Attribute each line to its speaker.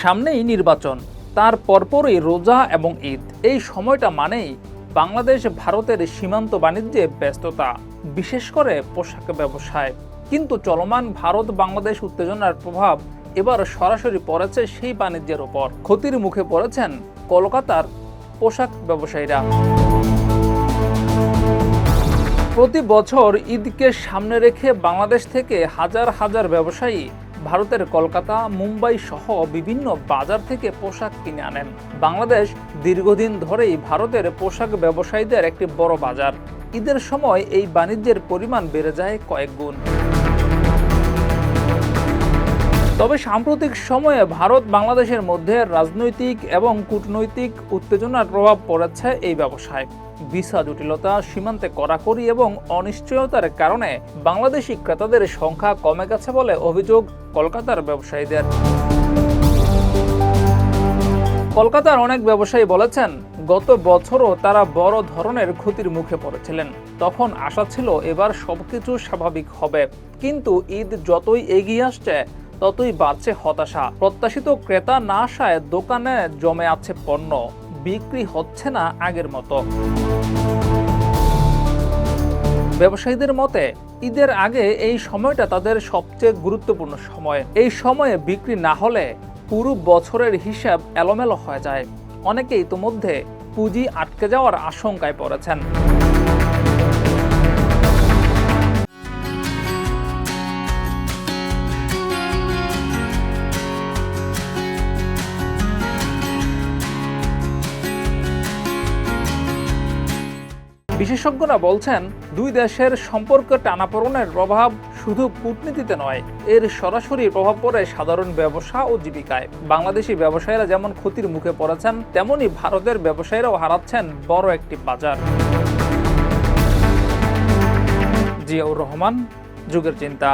Speaker 1: সামনেই নির্বাচন, তার পরপরই রোজা এবং ঈদ। এই সময়টা মানেই বাংলাদেশ ভারতের সীমান্ত বাণিজ্যে ব্যস্ততা, বিশেষ করে পোশাক ব্যবসায়। কিন্তু চলমান ভারত বাংলাদেশ উত্তেজনার প্রভাব এবার সরাসরি পড়েছে সেই বাণিজ্যের ওপর। ক্ষতির মুখে পড়েছেন কলকাতার পোশাক ব্যবসায়ীরা। প্রতি বছর ঈদকে সামনে রেখে বাংলাদেশ থেকে হাজার হাজার ব্যবসায়ী ভারতের কলকাতা, মুম্বাই সহ বিভিন্ন বাজার থেকে পোশাক কিনে আনেন। বাংলাদেশ দীর্ঘদিন ধরেই ভারতের পোশাক ব্যবসায়ীদের একটি বড় বাজার। ঈদের সময় এই বাণিজ্যের পরিমাণ বেড়ে যায় কয়েক গুণ। তবে সাম্প্রতিক সময়ে ভারত বাংলাদেশের মধ্যে রাজনৈতিক এবং কূটনৈতিক উত্তেজনার প্রভাব পড়েছে এই ব্যবসায়। ভিসা জটিলতা, সীমান্তে কড়াকড়ি এবং অনিশ্চয়তার কারণে বাংলাদেশি ক্রেতাদের সংখ্যা কমে গেছে বলে অভিযোগ কলকাতার ব্যবসায়ীদের। কলকাতার অনেক ব্যবসায়ী বলেছেন, গত বছরও তারা বড় ধরনের ক্ষতির মুখে পড়েছিলেন। তখন আশা ছিল এবার সবকিছু স্বাভাবিক হবে। কিন্তু ঈদ যতই এগিয়ে আসছে ততই বাড়ছে হতাশা। প্রত্যাশিত ক্রেতা না আসায় দোকানে জমে আছে পণ্য। বিক্রি হচ্ছে না আগের মতো। ব্যবসায়ীদের মতে, ঈদের আগে এই সময়টা তাদের সবচেয়ে গুরুত্বপূর্ণ সময়। এই সময়ে বিক্রি না হলে পুরো বছরের হিসাব এলোমেলো হয়ে যায়। অনেকে ইতোমধ্যে পুঁজি আটকে যাওয়ার আশঙ্কায় পড়েছেন। বিশেষজ্ঞরা বলছেন, দুই দেশের সম্পর্ক টানাপোড়নের প্রভাব শুধু কূটনীতিতে নয়, এর সরাসরি প্রভাব পড়ে সাধারণ ব্যবসা ও জীবিকায়। বাংলাদেশি ব্যবসায়ীরা যেমন ক্ষতির মুখে পড়েছেন, তেমনি ভারতের ব্যবসায়ীরাও হারাচ্ছেন বড় একটি বাজার। জিয়াউর রহমান, যুগের চিন্তা।